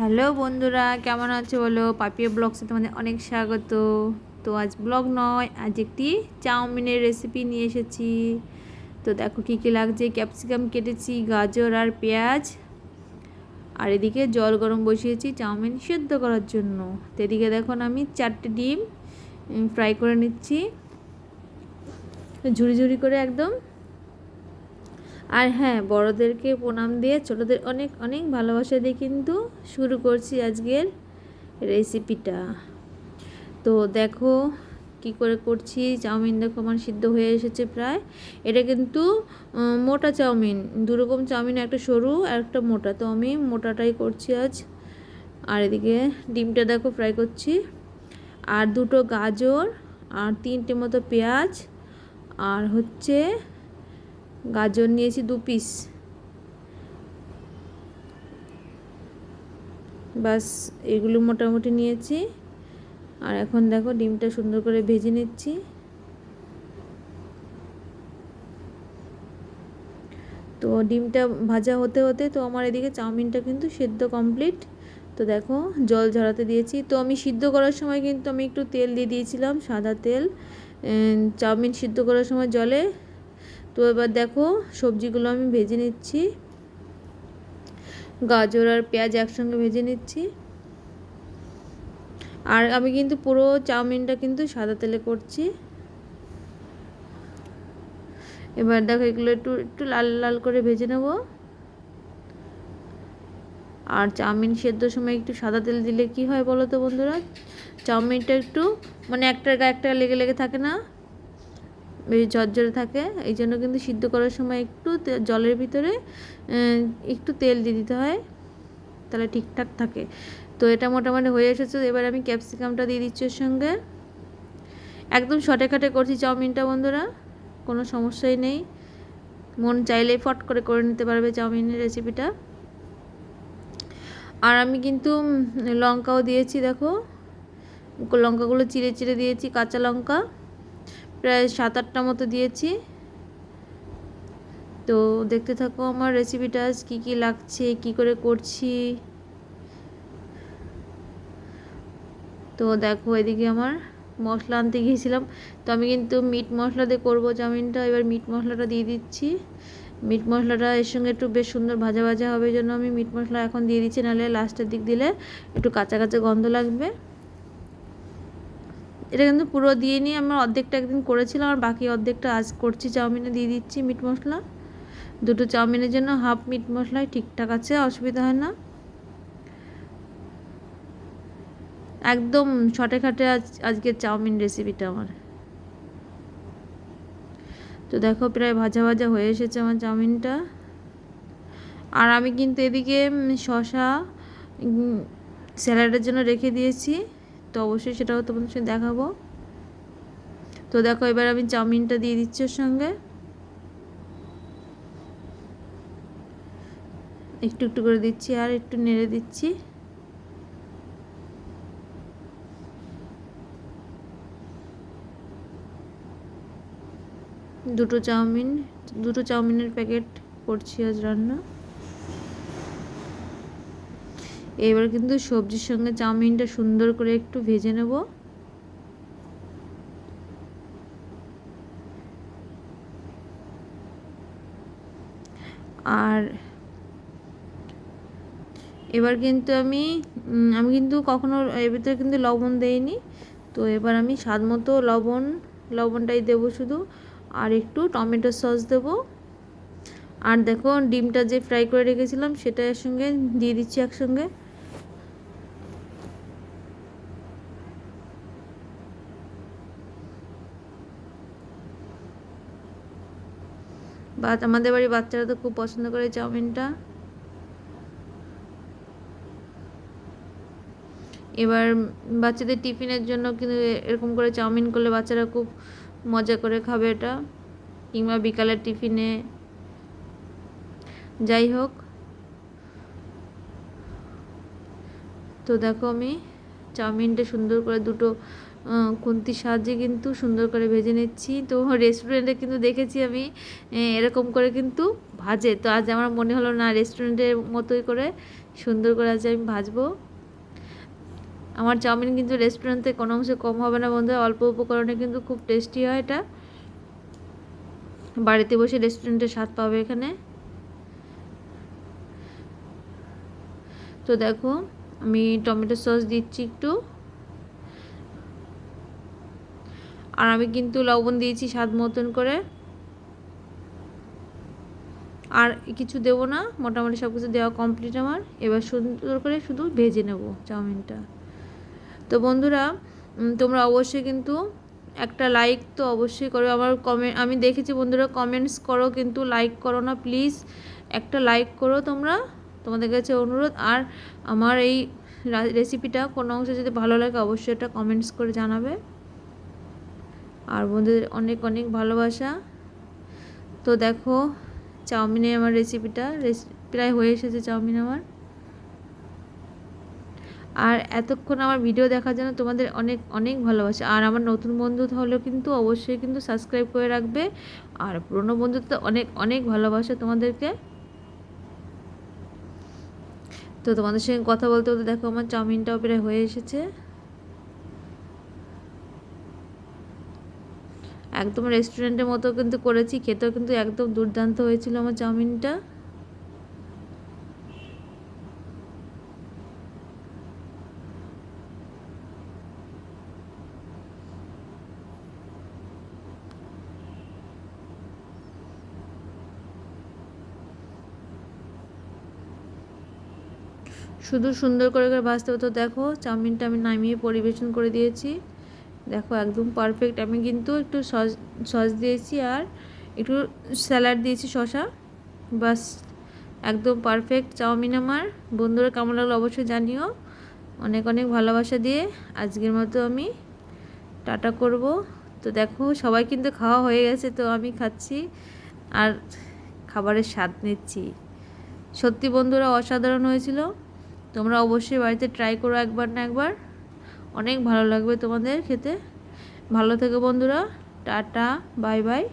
Hello বন্ধুরা, কেমন আছো বলো? পাপিয়া ব্লগসে তোমাদের অনেক স্বাগত। তো আজ ব্লগ নয়, আজ একটি চাউমিনের রেসিপি নিয়ে এসেছি। তো দেখো কী কী লাগছে ক্যাপসিকাম কেটেছি, গাজর আর পেঁয়াজ। আর এদিকে জল গরম বসিয়েছি চাউমিন সেদ্ধ করার জন্য। তো এদিকে দেখুন আমি চারটে ডিম ফ্রাই করে নিচ্ছি। ঝুড়ি ঝুড়ি করে একদম আর হ্যাঁ বড়দেরকে প্রণাম দিয়ে ছোটোদের অনেক অনেক ভালোবাসা দিয়ে কিন্তু শুরু করছি আজকের রেসিপিটা তো দেখো কি করে করছি, চাউমিন দেখো আমার সিদ্ধ হয়ে এসেছে প্রায়। এটা কিন্তু মোটা চাউমিন, দুরকম চাউমিন, একটা সরু আর একটা মোটা। তো আমি মোটাটাই করছি আজ। আর এদিকে ডিমটা দেখো ফ্রাই করছি। আর দুটো গাজর আর তিনটে মতো পেঁয়াজ। আর হচ্ছে গাজর নিয়েছি দু পিস বাস এগুলো মোটামুটি নিয়েছি। আর এখন দেখো ডিমটা সুন্দর করে ভেজে নিচ্ছি। তো ডিমটা ভাজা হতে হতে তো আমার এদিকে চাউমিনটা কিন্তু সেদ্ধ কমপ্লিট তো দেখো জল ঝরাতে দিয়েছি। তো আমি সিদ্ধ করার সময় কিন্তু আমি একটু তেল দিয়ে দিয়েছিলাম, সাদা তেল। চাউমিন সিদ্ধ করার সময় জলে তো এবার দেখো সবজিগুলো আমি ভেজে নিচ্ছি। গাজর আর পেঁয়াজ একসঙ্গে ভেজে নিচ্ছি। আর আমি কিন্তু পুরো চাউমিনটা কিন্তু সাদা তেলে করছি। এবার দেখো এগুলো একটু একটু লাল লাল করে ভেজে নেব। আর চাউমিন সেদ্ধ সময় একটু সাদা তেল দিলে কি হয় বলো তো বন্ধুরা? চাউমিনটা একটু মানে একটা গা একটা লেগে লেগে থাকে না? বেশ ঝরঝরে থাকে, এই জন্য কিন্তু সিদ্ধ করার সময় একটু জলের ভিতরে একটু তেল দিয়ে দিতে হয়, তাহলে ঠিকঠাক থাকে। তো এটা মোটামুটি হয়ে এসেছে, এবার আমি ক্যাপসিকামটা দিয়ে দিচ্ছি ওর সঙ্গে। একদম শটে খাটে করছি চাউমিনটা, বন্ধুরা, কোনো সমস্যাই নেই। মন চাইলেই ফট করে করে নিতে পারবে চাউমিনের রেসিপিটা। আর আমি কিন্তু লঙ্কাও দিয়েছি, দেখো। লঙ্কাগুলো চিড়ে চিড়ে দিয়েছি, কাঁচা লঙ্কা। প্রায় সাত আটটা মতো দিয়েছি। তো দেখতে থাকো আমার রেসিপিটা কী কী লাগছে, কি করে করছি। তো দেখো এদিকে আমার মশলা আনতে গিয়েছিলাম। তো আমি কিন্তু মিট মশলা দিয়ে করব চাউমিনটা। এবার মিট মশলাটা দিয়ে দিচ্ছি। মিট মশলাটা এর সঙ্গে একটু বেশ সুন্দর ভাজা ভাজা হবে জন্য আমি মিট মশলা এখন দিয়ে দিচ্ছি। নাহলে লাস্টের দিক দিলে একটু কাঁচা কাঁচা গন্ধ লাগবে। এটা কিন্তু পুরো দিয়ে নিয়ে আমার অর্ধেকটা একদিন করেছিলাম আর বাকি অর্ধেকটা আজ করছি চাউমিনে দিয়ে দিচ্ছি মিট মশলা। দুটো চাউমিনের জন্য হাফ মিট মশলাই ঠিকঠাক আছে, অসুবিধা হয় না। একদম ছটে খাটে আজ, আজকের চাউমিন রেসিপিটা আমার। তো দেখো প্রায় ভাজা ভাজা হয়ে এসেছে আমার চাউমিনটা। আর আমি কিন্তু এদিকে শশা স্যালাডের জন্য রেখে দিয়েছি। তো অবশ্যই সেটাও তোমাদের সঙ্গে দেখাবো। তো দেখো, এবার আমি চাউমিনটা দিয়ে দিচ্ছি ওর সঙ্গে। একটু একটু করে দিচ্ছি আর একটু নেড়ে দিচ্ছি। দুটো চাউমিন, দুটো চাউমিনের প্যাকেট করছি আজ রান্না। এবার কিন্তু সবজির সঙ্গে চাউমিনটা সুন্দর করে একটু ভেজে নেব। আর এবার কিন্তু আমি আমি কিন্তু কখনো এর ভিতরে কিন্তু লবণ দেইনি। তো এবার আমি স্বাদ মতো লবণ, লবণটাই দেবো শুধু। আর একটু টমেটো সস দেবো। আর দেখো, ডিমটা যে ফ্রাই করে রেখেছিলাম, সেটা এর সঙ্গে দিয়ে দিচ্ছি একসঙ্গে। বা আমাদের বাড়ির বাচ্চারা তো খুব পছন্দ করে চাউমিনটা। এবার বাচ্চাদের টিফিনের জন্য কিন্তু এরকম করে চাউমিন করলে বাচ্চারা খুব মজা করে খাবে এটা, কিংবা বিকালের টিফিনে। যাই হোক। তো দেখো আমি চাউমিনটা সুন্দর করে দুটো খুন্তির সাহায্যে কিন্তু সুন্দর করে ভেজে নিচ্ছি। তো রেস্টুরেন্টে কিন্তু দেখেছি আমি এরকম করে কিন্তু ভাজে। তো আজ আমার মনে হলো না রেস্টুরেন্টের মতোই করে সুন্দর করে আজ আমি ভাজবো। আমার চাউমিন কিন্তু রেস্টুরেন্টে কোনো অংশে কম হবে না বন্ধুরা, অল্প উপকরণে কিন্তু খুব টেস্টি হয় এটা। বাড়িতে বসে রেস্টুরেন্টের স্বাদ পাবে এখানে। তো দেখো, আমি টমেটো সস দিচ্ছি একটু। আর আমি কিন্তু লবণ দিয়েছি স্বাদ মতন করে। আর কিছু দেবো না, মোটামুটি সব কিছু দেওয়া কমপ্লিট আমার। এবার সুন্দর করে শুধু ভেজে নেব চাউমিনটা। তো বন্ধুরা তোমরা অবশ্যই কিন্তু একটা লাইক তো অবশ্যই করো আমার কমেন্ট আমি দেখেছি বন্ধুরা কমেন্টস করো, কিন্তু লাইক করো না প্লিজ একটা লাইক করো তোমরা। তোমাদের কাছে অনুরোধ। আর আমার এই রেসিপিটা কোনো অংশে যদি ভালো লাগে, অবশ্যই এটা কমেন্টস করে জানাবে। আর বন্ধুদের অনেক অনেক ভালোবাসা। তো দেখো চাউমিনে আমার রেসিপিটা প্রায় হয়ে এসেছে চাউমিন আমার। আর এতক্ষণ আমার ভিডিও দেখার জন্য তোমাদের অনেক অনেক ভালোবাসা। আর আমার নতুন বন্ধু হলেও কিন্তু অবশ্যই কিন্তু সাবস্ক্রাইব করে রাখবে। আর পুরনো বন্ধু তো অনেক অনেক ভালোবাসা তোমাদেরকে। তো তোমাদের সঙ্গে কথা বলতে বলতে দেখো, আমার চাউমিনটাও প্রায় হয়ে এসেছে। একদম রেস্টুরেন্টের মতো কিন্তু করেছি, খেতেও কিন্তু একদম দুর্দান্ত হয়েছিল আমার চাউমিনটা। শুধু সুন্দর করে করে ভাজতে হতো দেখো, চাউমিনটা আমি নামিয়ে পরিবেশন করে দিয়েছি। দেখো, একদম পারফেক্ট আমি কিন্তু একটু সস সস দিয়েছি আর একটু স্যালাড দিয়েছি শশা বাস, একদম পারফেক্ট চাউমিন আমার। বন্ধুরা কেমন লাগল অবশ্যই জানিও। অনেক অনেক ভালোবাসা দিয়ে আজকের মতো আমি টাটা করব। তো দেখো, সবাই কিন্তু খাওয়া হয়ে গেছে, তো আমি খাচ্ছি আর খাবারের স্বাদ নিচ্ছি। সত্যি বন্ধুরা, অসাধারণ হয়েছিল। তোমরা অবশ্যই বাড়িতে ট্রাই করো একবার না একবার। অনেক ভালো লাগবে তোমাদের খেতে। ভালো থেকো বন্ধুরা টাটা বাই বাই।